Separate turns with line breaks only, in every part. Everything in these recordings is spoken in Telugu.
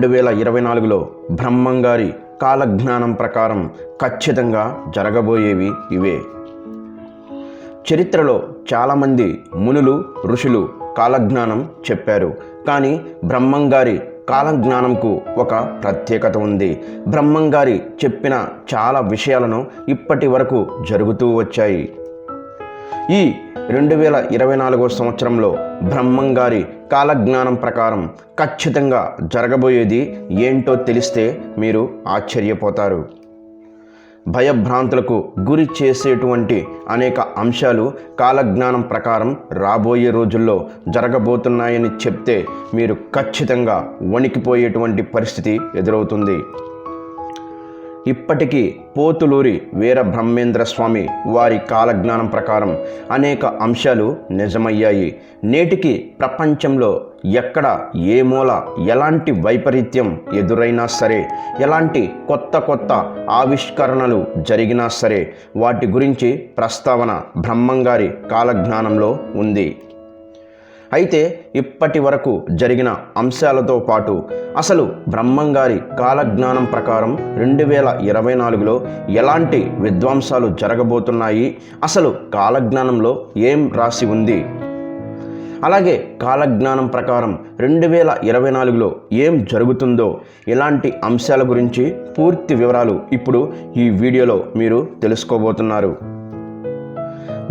రెండు వేల ఇరవై నాలుగులో బ్రహ్మంగారి కాలజ్ఞానం ప్రకారం ఖచ్చితంగా జరగబోయేవి ఇవే. చరిత్రలో చాలామంది మునులు ఋషులు కాలజ్ఞానం చెప్పారు. కానీ బ్రహ్మంగారి కాలజ్ఞానంకు ఒక ప్రత్యేకత ఉంది. బ్రహ్మంగారి చెప్పిన చాలా విషయాలను ఇప్పటి వరకు జరుగుతూ వచ్చాయి. ఈ రెండు వేల ఇరవై నాలుగో సంవత్సరంలో బ్రహ్మంగారి కాలజ్ఞానం ప్రకారం ఖచ్చితంగా జరగబోయేది ఏంటో తెలిస్తే మీరు ఆశ్చర్యపోతారు. భయభ్రాంతులకు గురి చేసేటువంటి అనేక అంశాలు కాలజ్ఞానం ప్రకారం రాబోయే రోజుల్లో జరగబోతున్నాయని చెప్తే మీరు ఖచ్చితంగా వణికిపోయేటువంటి పరిస్థితి ఎదురవుతుంది. ఇప్పటికీ పోతులూరి వీరబ్రహ్మేంద్ర స్వామి వారి కాలజ్ఞానం ప్రకారం అనేక అంశాలు నిజమయ్యాయి. నేటికి ప్రపంచంలో ఎక్కడ ఏ మూల ఎలాంటి వైపరీత్యం ఎదురైనా సరే ఎలాంటి కొత్త కొత్త ఆవిష్కరణలు జరిగినా సరే వాటి గురించి ప్రస్తావన బ్రహ్మంగారి కాలజ్ఞానంలో ఉంది. అయితే ఇప్పటి వరకు జరిగిన అంశాలతో పాటు అసలు బ్రహ్మంగారి కాలజ్ఞానం ప్రకారం రెండు వేల ఇరవై నాలుగులో ఎలాంటి విద్వాంసాలు జరగబోతున్నాయి? అసలు కాలజ్ఞానంలో ఏం రాసి ఉంది? అలాగే కాలజ్ఞానం ప్రకారం రెండు వేల ఇరవై నాలుగులో ఏం జరుగుతుందో ఇలాంటి అంశాల గురించి పూర్తి వివరాలు ఇప్పుడు ఈ వీడియోలో మీరు తెలుసుకోబోతున్నారు.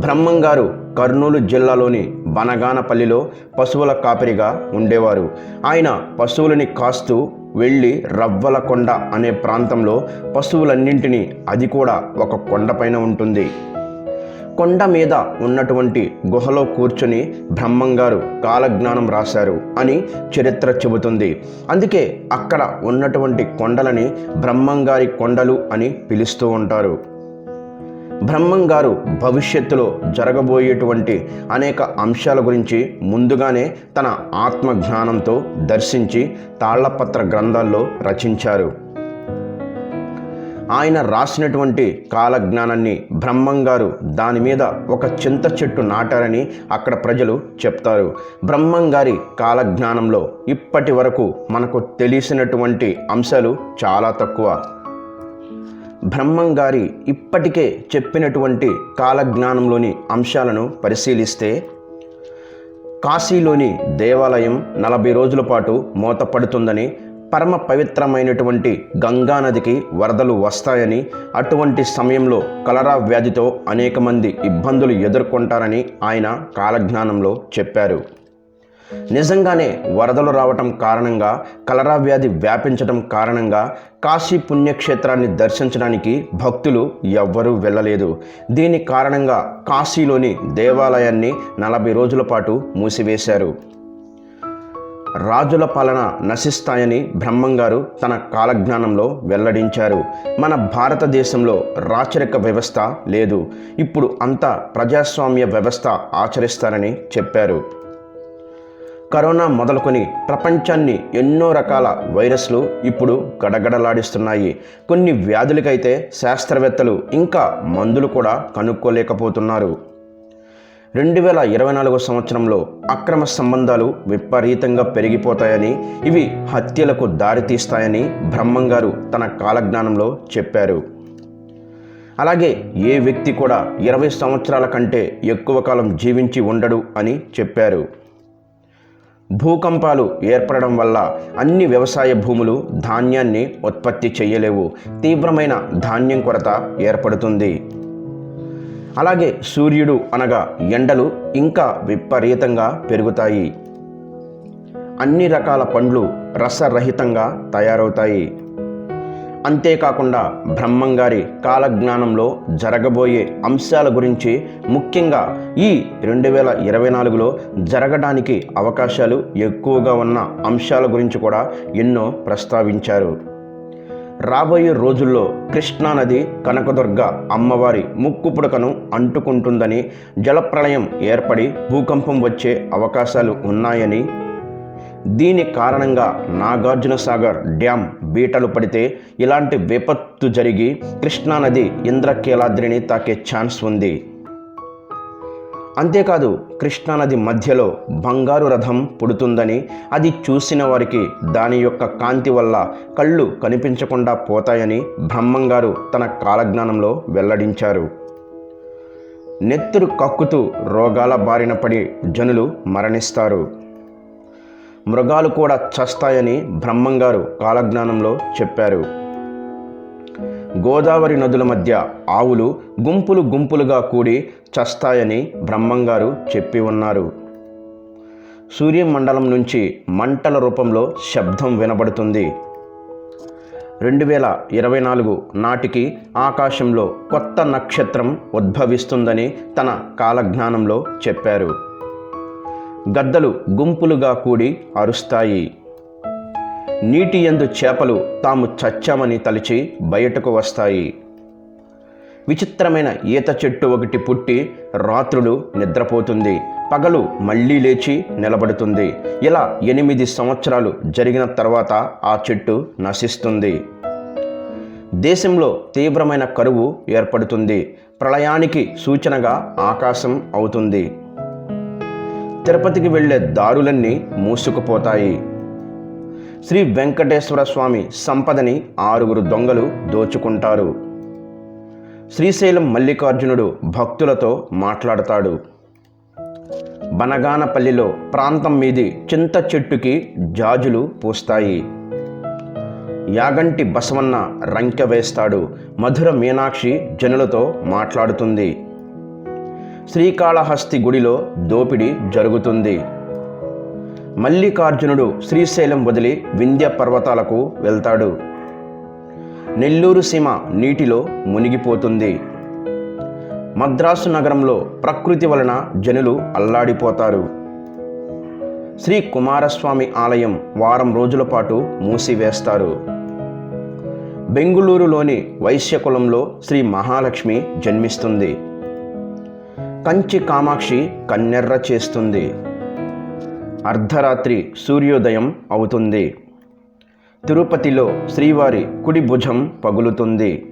బ్రహ్మంగారు కర్నూలు జిల్లాలోని బనగానపల్లిలో పశువుల కాపరిగా ఉండేవారు. ఆయన పశువులని కాస్తూ వెళ్ళి రవ్వలకొండ అనే ప్రాంతంలో పశువులన్నింటినీ అది కూడా ఒక కొండపైన ఉంటుంది. కొండ మీద ఉన్నటువంటి గుహలో కూర్చొని బ్రహ్మంగారు కాలజ్ఞానం రాశారు అని చరిత్ర చెబుతుంది. అందుకే అక్కడ ఉన్నటువంటి కొండలని బ్రహ్మంగారి కొండలు అని పిలుస్తూ ఉంటారు. బ్రహ్మం గారు భవిష్యత్తులో జరగబోయేటువంటి అనేక అంశాల గురించి ముందుగానే తన ఆత్మజ్ఞానంతో దర్శించి తాళ్ళపత్ర గ్రంథాల్లో రచించారు. ఆయన రాసినటువంటి కాలజ్ఞానాన్ని బ్రహ్మం గారు దాని మీద ఒక చింత చెట్టు నాటారని అక్కడ ప్రజలు చెప్తారు. బ్రహ్మంగారి కాలజ్ఞానంలో ఇప్పటి వరకు మనకు తెలిసినటువంటి అంశాలు చాలా తక్కువ. బ్రహ్మంగారి ఇప్పటికే చెప్పినటువంటి కాలజ్ఞానంలోని అంశాలను పరిశీలిస్తే కాశీలోని దేవాలయం నలభై రోజుల పాటు మూతపడుతుందని పరమ పవిత్రమైనటువంటి గంగానదికి వరదలు వస్తాయని అటువంటి సమయంలో కలరా వ్యాధితో అనేక మంది ఇబ్బందులు ఎదుర్కొంటారని ఆయన కాలజ్ఞానంలో చెప్పారు. నిజంగానే వరదలు రావటం కారణంగా కలరా వ్యాధి వ్యాపించడం కారణంగా కాశీ పుణ్యక్షేత్రాన్ని దర్శించడానికి భక్తులు ఎవ్వరూ వెళ్ళలేదు. దీని కారణంగా కాశీలోని దేవాలయాన్ని నలభై రోజుల పాటు మూసివేశారు. రాజుల పాలన నశిస్తాయని బ్రహ్మంగారు తన కాలజ్ఞానంలో వెల్లడించారు. మన భారతదేశంలో రాచరిక వ్యవస్థ లేదు. ఇప్పుడు అంతా ప్రజాస్వామ్య వ్యవస్థ ఆచరిస్తారని చెప్పారు. కరోనా మొదలుకొని ప్రపంచాన్ని ఎన్నో రకాల వైరస్లు ఇప్పుడు గడగడలాడిస్తున్నాయి. కొన్ని వ్యాధులకైతే శాస్త్రవేత్తలు ఇంకా మందులు కూడా కనుక్కోలేకపోతున్నారు. రెండు వేల ఇరవై నాలుగో సంవత్సరంలో అక్రమ సంబంధాలు విపరీతంగా పెరిగిపోతాయని ఇవి హత్యలకు దారితీస్తాయని బ్రహ్మంగారు తన కాలజ్ఞానంలో చెప్పారు. అలాగే ఏ వ్యక్తి కూడా ఇరవై సంవత్సరాల కంటే ఎక్కువ కాలం జీవించి ఉండడు అని చెప్పారు. భూకంపాలు ఏర్పడడం వల్ల అన్ని వ్యవసాయ భూములు ధాన్యాన్ని ఉత్పత్తి చేయలేవు. తీవ్రమైన ధాన్యం కొరత ఏర్పడుతుంది. అలాగే సూర్యుడు అనగా ఎండలు ఇంకా విపరీతంగా పెరుగుతాయి. అన్ని రకాల పండ్లు రసరహితంగా తయారవుతాయి. అంతేకాకుండా బ్రహ్మంగారి కాలజ్ఞానంలో జరగబోయే అంశాల గురించి ముఖ్యంగా ఈ రెండు వేల ఇరవై నాలుగులో జరగడానికి అవకాశాలు ఎక్కువగా ఉన్న అంశాల గురించి కూడా ఎన్నో ప్రస్తావించారు. రాబోయే రోజుల్లో కృష్ణానది కనకదుర్గ అమ్మవారి ముక్కు పుడకను అంటుకుంటుందని జలప్రళయం ఏర్పడి భూకంపం వచ్చే అవకాశాలు ఉన్నాయని దీని కారణంగా నాగార్జున సాగర్ డ్యామ్ బీటలు పడితే ఇలాంటి విపత్తు జరిగి కృష్ణానది ఇంద్రకీలాద్రిని తాకే ఛాన్స్ ఉంది. అంతేకాదు కృష్ణానది మధ్యలో బంగారు రథం పుడుతుందని అది చూసిన వారికి దాని యొక్క కాంతి వల్ల కళ్ళు కనిపించకుండా పోతాయని బ్రహ్మంగారు తన కాలజ్ఞానంలో వెల్లడించారు. నెత్తురు కక్కుతూ రోగాల బారిన పడి జనులు మరణిస్తారు. మృగాలు కూడా చస్తాయని బ్రహ్మంగారు కాలజ్ఞానంలో చెప్పారు. గోదావరి నదుల మధ్య ఆవులు గుంపులు గుంపులుగా కూడి చస్తాయని బ్రహ్మంగారు చెప్పి ఉన్నారు. సూర్యమండలం నుంచి మంటల రూపంలో శబ్దం వినబడుతుంది. రెండు వేల ఇరవై నాలుగు నాటికి ఆకాశంలో కొత్త నక్షత్రం ఉద్భవిస్తుందని తన కాలజ్ఞానంలో చెప్పారు. గద్దలు గుంపులుగా కూడి అరుస్తాయి. నీటి ఎందు చేపలు తాము చచ్చామని తలిచి బయటకు వస్తాయి. విచిత్రమైన ఈత చెట్టు ఒకటి పుట్టి రాత్రులు నిద్రపోతుంది. పగలు మళ్ళీ లేచి నిలబడుతుంది. ఇలా ఎనిమిది సంవత్సరాలు జరిగిన తర్వాత ఆ చెట్టు నశిస్తుంది. దేశంలో తీవ్రమైన కరువు ఏర్పడుతుంది. ప్రళయానికి సూచనగా ఆకాశం అవుతుంది. తిరుపతికి వెళ్ళే దారులన్నీ మూసుకుపోతాయి. శ్రీ వెంకటేశ్వర స్వామి సంపదని ఆరుగురు దొంగలు దోచుకుంటారు. శ్రీశైలం మల్లికార్జునుడు భక్తులతో మాట్లాడతాడు. బనగానపల్లిలో ప్రాంతం మీది చింత చెట్టుకి జాజులు పూస్తాయి. యాగంటి బసవన్న రంకె వేస్తాడు. మధుర మీనాక్షి జనులతో మాట్లాడుతుంది. శ్రీకాళహస్తి గుడిలో దోపిడీ జరుగుతుంది. మల్లికార్జునుడు శ్రీశైలం వదిలి వింధ్య పర్వతాలకు వెళ్తాడు. నెల్లూరు సీమ నీటిలో మునిగిపోతుంది. మద్రాసు నగరంలో ప్రకృతి వలన జనులు అల్లాడిపోతారు. శ్రీ కుమారస్వామి ఆలయం వారం రోజుల పాటు మూసివేస్తారు. బెంగుళూరులోని వైశ్యకులంలో శ్రీ మహాలక్ష్మి జన్మిస్తుంది. కంచి కామాక్షి కన్నెర్ర చేస్తుంది. అర్ధరాత్రి సూర్యోదయం అవుతుంది. తిరుపతిలో శ్రీవారి కుడి భుజం పగులుతుంది.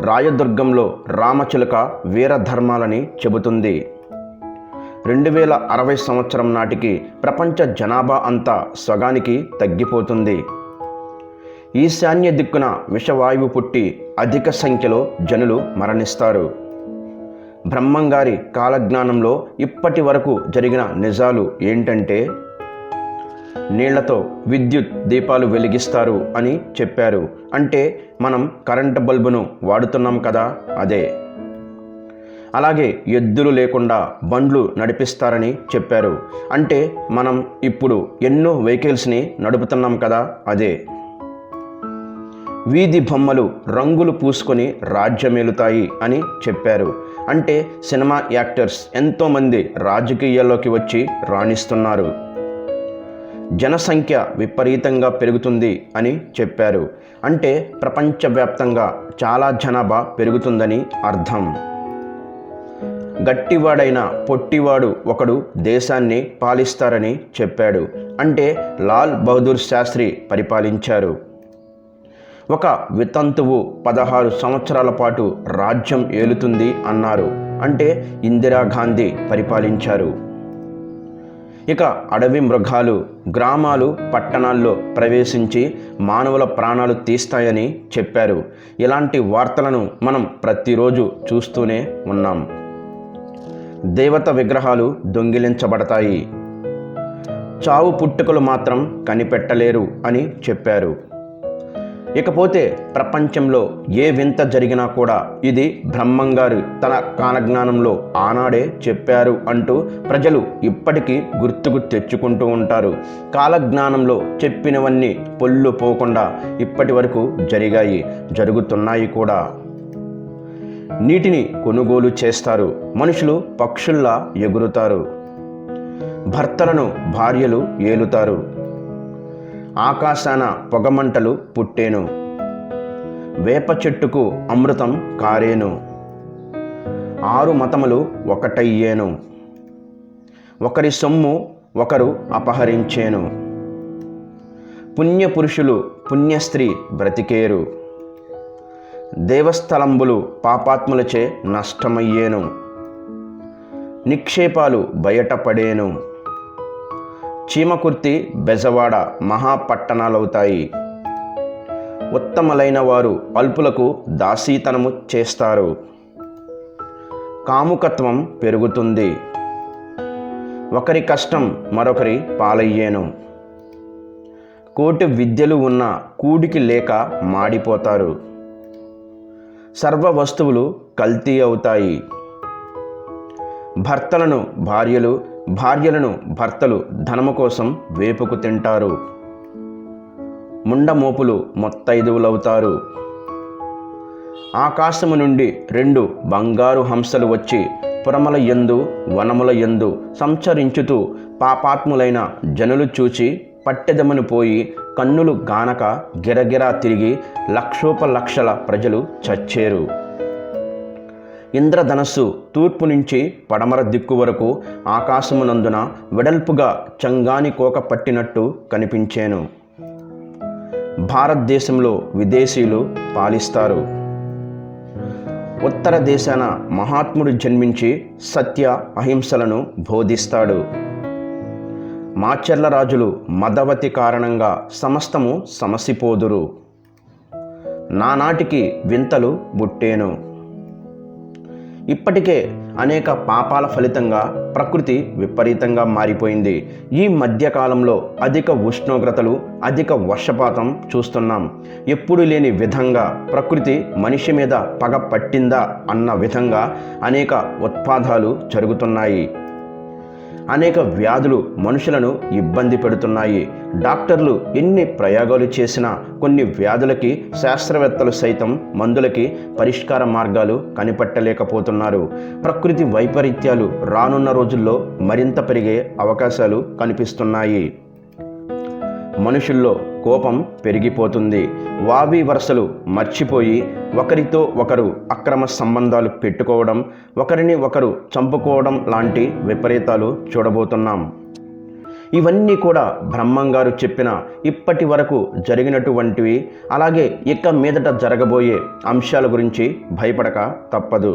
రాయదుర్గంలో రామచిలుక వీరధర్మాలని చెబుతుంది. రెండు వేల అరవై సంవత్సరం నాటికి ప్రపంచ జనాభా అంతా సగానికి తగ్గిపోతుంది. ఈశాన్య దిక్కున విషవాయువు పుట్టి అధిక సంఖ్యలో జనులు మరణిస్తారు. బ్రహ్మంగారి కాలజ్ఞానంలో ఇప్పటి వరకు జరిగిన నిజాలు ఏంటంటే నీళ్ళతో విద్యుత్ దీపాలు వెలిగిస్తారు అని చెప్పారు. అంటే మనం కరెంటు బల్బును వాడుతున్నాం కదా అదే. అలాగే ఎద్దులు లేకుండా బండ్లు నడిపిస్తారని చెప్పారు. అంటే మనం ఇప్పుడు ఎన్నో వెహికల్స్ని నడుపుతున్నాం కదా అదే. వీధి బొమ్మలు రంగులు పూసుకొని రాజ్యమేలుతాయి అని చెప్పారు. అంటే సినిమా యాక్టర్స్ ఎంతోమంది రాజకీయాల్లోకి వచ్చి రాణిస్తున్నారు. జనసంఖ్య విపరీతంగా పెరుగుతుంది అని చెప్పారు. అంటే ప్రపంచవ్యాప్తంగా చాలా జనాభా పెరుగుతుందని అర్థం. గట్టివాడైన పొట్టివాడు ఒకడు దేశాన్ని పాలిస్తారని చెప్పాడు. అంటే లాల్ బహదూర్ శాస్త్రి పరిపాలించారు. ఒక వితంతువు పదహారు సంవత్సరాల పాటు రాజ్యం ఏలుతుంది అన్నారు. అంటే ఇందిరాగాంధీ పరిపాలించారు. ఇక అడవి మృగాలు గ్రామాలు పట్టణాల్లో ప్రవేశించి మానవుల ప్రాణాలు తీస్తాయని చెప్పారు. ఇలాంటి వార్తలను మనం ప్రతిరోజు చూస్తూనే ఉన్నాం. దేవత విగ్రహాలు దొంగిలించబడతాయి. చావు పుట్టుకలు మాత్రం కనిపెట్టలేరు అని చెప్పారు. ఇకపోతే ప్రపంచంలో ఏ వింత జరిగినా కూడా ఇది బ్రహ్మంగారు తన కాలజ్ఞానంలో ఆనాడే చెప్పారు అంటూ ప్రజలు ఇప్పటికీ గుర్తుకు తెచ్చుకుంటూ ఉంటారు. కాలజ్ఞానంలో చెప్పినవన్నీ పొల్లు పోకుండా ఇప్పటి వరకు జరిగాయి జరుగుతున్నాయి కూడా. నీటిని కొనుగోలు చేస్తారు మనుషులు పక్షుల్లా ఎగురుతారు. భర్తలను భార్యలు ఏలుతారు. ఆకాశాన పొగమంటలు పుట్టేను. వేప చెట్టుకు అమృతం కారేను. ఆరు మతములు ఒకటయ్యేను. ఒకరి సొమ్ము ఒకరు అపహరించేను. పుణ్యపురుషులు పుణ్యస్త్రీ బ్రతికేరు. దేవస్థలంబులు పాపాత్ములచే నష్టమయ్యేను. నిక్షేపాలు బయటపడేను. చీమకుర్తి బెజవాడ మహాపట్టణాలవుతాయి. ఉత్తమలైన వారు అల్పులకు దాసీతనము చేస్తారు. కాముకత్వం పెరుగుతుంది. ఒకరి కష్టం మరొకరి పాలయ్యేను. కోటి విద్యలు ఉన్న కూడికి లేక మాడిపోతారు. సర్వ వస్తువులు కల్తీ అవుతాయి. భర్తలను భార్యలు భార్యలను భర్తలు ధనము కోసం వేపుకు తింటారు. ముండమోపులు మొత్తైదువులవుతారు. ఆకాశము నుండి రెండు బంగారు హంసలు వచ్చి పురముల యందు వనముల యందు సంచరించుతూ పాపాత్ములైన జనులు చూచి పట్టెదమని పోయి కన్నులు గానక గిరగిరా తిరిగి లక్షోపలక్షల ప్రజలు చచ్చేరు. ఇంద్రధనస్సు తూర్పు నుంచి పడమర దిక్కు వరకు ఆకాశమునందున వెడల్పుగా చంగాని కోక పట్టినట్టు కనిపించాను. భారతదేశంలో విదేశీయులు పాలిస్తారు. ఉత్తర దేశాన మహాత్ముడు జన్మించి సత్య అహింసలను బోధిస్తాడు. మాచర్ల రాజులు మదవతి కారణంగా సమస్తము సమసిపోదురు. నానాటికి వింతలు బుట్టేను. ఇప్పటికే అనేక పాపాల ఫలితంగా ప్రకృతి విపరీతంగా మారిపోయింది. ఈ మధ్యకాలంలో అధిక ఉష్ణోగ్రతలు అధిక వర్షపాతం చూస్తున్నాం. ఎప్పుడు లేని విధంగా ప్రకృతి మనిషి మీద పగ పట్టిందా అన్న విధంగా అనేక ఉత్పాదాలు జరుగుతున్నాయి. అనేక వ్యాధులు మనుషులను ఇబ్బంది పెడుతున్నాయి. డాక్టర్లు ఎన్ని ప్రయోగాలు చేసినా కొన్ని వ్యాధులకి శాస్త్రవేత్తలు సైతం మందులకి పరిష్కార మార్గాలు కనిపెట్టలేకపోతున్నారు. ప్రకృతి వైపరీత్యాలు రానున్న రోజుల్లో మరింత పెరిగే అవకాశాలు కనిపిస్తున్నాయి. మనుషుల్లో కోపం పెరిగిపోతుంది. వావి వరుసలు మర్చిపోయి ఒకరితో ఒకరు అక్రమ సంబంధాలు పెట్టుకోవడం ఒకరిని ఒకరు చంపుకోవడం లాంటి విపరీతాలు చూడబోతున్నాం. ఇవన్నీ కూడా బ్రహ్మంగారు చెప్పిన ఇప్పటి వరకు జరిగినటువంటివి. అలాగే ఇక మీదట జరగబోయే అంశాల గురించి భయపడక తప్పదు.